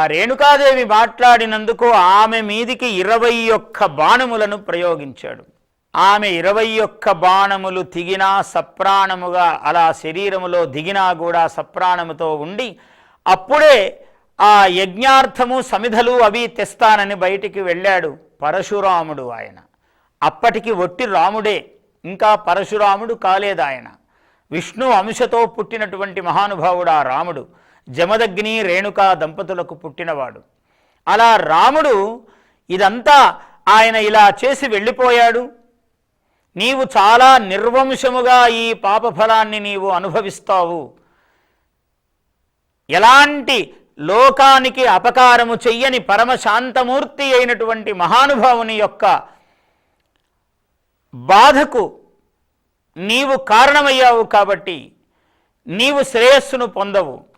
ఆ రేణుకాదేవి మాట్లాడినందుకు ఆమె మీదికి ఇరవై ఒక్క బాణములను ప్రయోగించాడు. ఆమె ఇరవై ఒక్క బాణములు తిగినా సప్రాణముగా అలా శరీరములో దిగినా కూడా సప్రాణముతో ఉండి అప్పుడే ఆ యజ్ఞార్థము సమిధలు అవి తెస్తానని బయటికి వెళ్ళాడు పరశురాముడు ఆయన. అప్పటికి ఒట్టి రాముడే ఇంకా పరశురాముడు కాలేదాయన విష్ణు అంశతో పుట్టినటువంటి మహానుభావుడు ఆ రాముడు. జమదగ్ని రేణుకా దంపతులకు పుట్టినవాడు. అలా రాముడు ఇదంతా ఆయన ఇలా చేసి వెళ్ళిపోయాడు. నీవు చాలా నిర్వంశముగా ఈ పాపఫలాన్ని నీవు అనుభవిస్తావు. ఎలాంటి లోకానికి అపకారము చెయ్యని పరమశాంతమూర్తి అయినటువంటి మహానుభావుని యొక్క బాధకు నీవు కారణమయ్యావు కాబట్టి నీవు శ్రేయస్సును పొందవు.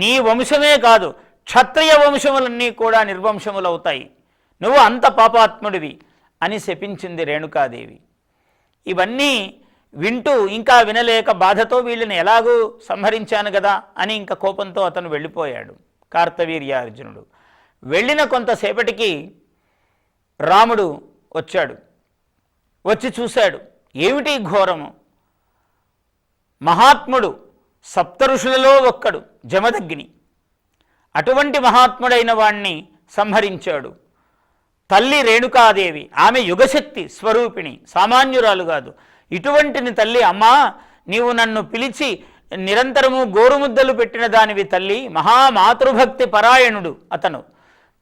నీ వంశమే కాదు క్షత్రియ వంశములన్నీ కూడా నిర్వంశములవుతాయి. నువ్వు అంత పాపాత్ముడివి అని శపించింది రేణుకాదేవి. ఇవన్నీ వింటూ ఇంకా వినలేక బాధతో వీళ్ళని ఎలాగూ సంహరించాను కదా అని ఇంకా కోపంతో అతను వెళ్ళిపోయాడు కార్తవీర్యార్జునుడు. వెళ్ళిన కొంతసేపటికి రాముడు వచ్చాడు వచ్చి చూశాడు ఏమిటి ఘోరము? మహాత్ముడు సప్తఋషులలో ఒక్కడు జమదగ్ని. అటువంటి మహాత్ముడైన వాణ్ణి సంహరించాడు. తల్లి రేణుకాదేవి ఆమె యుగశక్తి స్వరూపిణి సామాన్యురాలు కాదు. ఇటువంటిని తల్లి అమ్మా నీవు నన్ను పిలిచి నిరంతరము గోరుముద్దలు పెట్టిన దానివి తల్లి మహామాతృభక్తి పరాయణుడు అతను.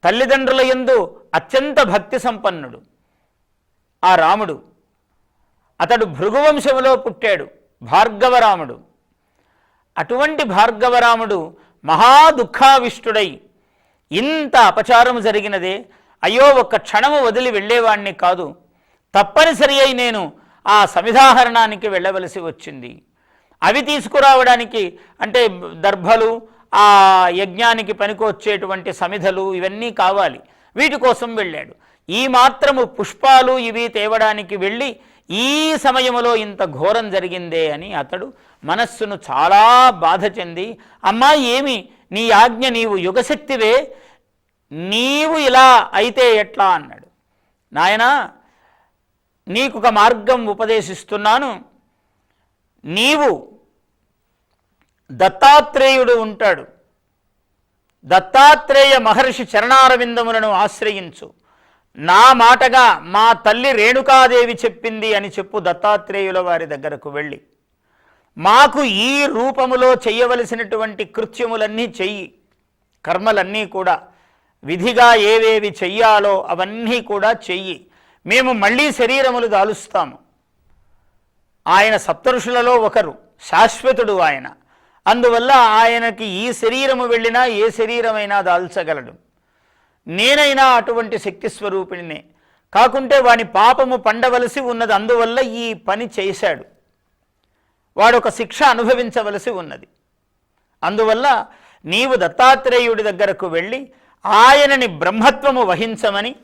తల్లిదండ్రుల యందు అత్యంత భక్తి సంపన్నుడు. ఆ రాముడు. అతడు భృగువంశములో పుట్టాడు భార్గవరాముడు. అటువంటి భార్గవరాముడు మహా దుఃఖావిష్టుడై ఇంత అపచారము జరిగినదే అయ్యో ఒక్క క్షణము వదిలి వెళ్ళేవాణ్ణి కాదు. తప్పనిసరి అయి నేను ఆ సమిధాహరణానికి వెళ్ళవలసి వచ్చింది. అవి తీసుకురావడానికి అంటే దర్భలు ఆ యజ్ఞానికి పనికొచ్చేటువంటి సమిధలు ఇవన్నీ కావాలి. వీటి కోసం వెళ్ళాడు. ఈ మాత్రము పుష్పాలు ఇవి తేవడానికి వెళ్ళి ఈ సమయంలో ఇంత ఘోరం జరిగిందే అని అతడు మనస్సును చాలా బాధ చెంది అమ్మా ఏమి? నీ ఆజ్ఞ నీవు యుగశక్తివే? నీవు ఇలా అయితే ఎట్లా? అన్నాడు. నాయనా నీకొక మార్గం ఉపదేశిస్తున్నాను. నీవు దత్తాత్రేయుడు ఉంటాడు. దత్తాత్రేయ మహర్షి చరణారవిందములను ఆశ్రయించు. నా మాటగా మా తల్లి రేణుకాదేవి చెప్పింది అని చెప్పు దత్తాత్రేయుల వారి దగ్గరకు వెళ్ళి. మాకు ఈ రూపములో చెయ్యవలసినటువంటి కృత్యములన్నీ చెయ్యి. కర్మలన్నీ కూడా విధిగా ఏవేవి చెయ్యాలో అవన్నీ కూడా చెయ్యి. మేము మళ్ళీ శరీరములు దాలుస్తాము ఆయన సప్తరుషులలో ఒకరు శాశ్వతుడు ఆయన. అందువల్ల ఆయనకి ఈ శరీరము వెళ్ళినా ఏ శరీరమైనా దాల్చగలడు. నేనైనా అటువంటి శక్తి స్వరూపిణినే. కాకుంటే వాని పాపము పండవలసి ఉన్నది అందువల్ల ఈ పని చేశాడు. వాడు ఒక శిక్ష అనుభవించవలసి ఉన్నది. అందువల్ల నీవు దత్తాత్రేయుడి దగ్గరకు వెళ్ళి ఆయనని బ్రహ్మత్వము వహించమని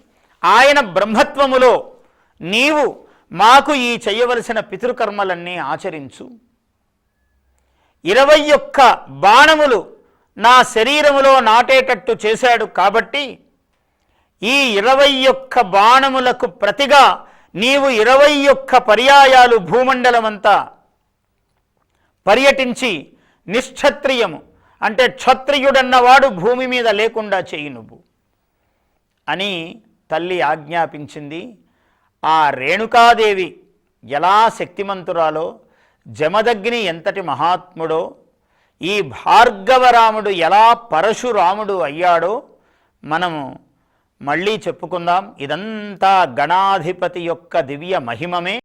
ఆయన బ్రహ్మత్వములో నీవు మాకు ఈ చేయవలసిన పితృకర్మలన్నీ ఆచరించు. ఇరవై ఒక్క బాణములు నా శరీరములో నాటేటట్టు చేశాడు కాబట్టి ఈ ఇరవై ఒక్క బాణములకు ప్రతిగా నీవు ఇరవై ఒక్క పర్యాయాలు భూమండలమంతా పర్యటించి నిశ్చత్రియము అంటే క్షత్రియుడన్నవాడు భూమి మీద లేకుండా చేయి నువ్వు అని తల్లి ఆజ్ఞాపించింది. ఆ రేణుకాదేవి ఎలా శక్తిమంతురాలో జమదగ్ని ఎంతటి మహాత్ముడో ఈ భార్గవరాముడు ఎలా పరశురాముడు అయ్యాడో మనము మళ్ళీ చెప్పుకుందాం. ఇదంతా గణాధిపతి యొక్క దివ్య మహిమమే.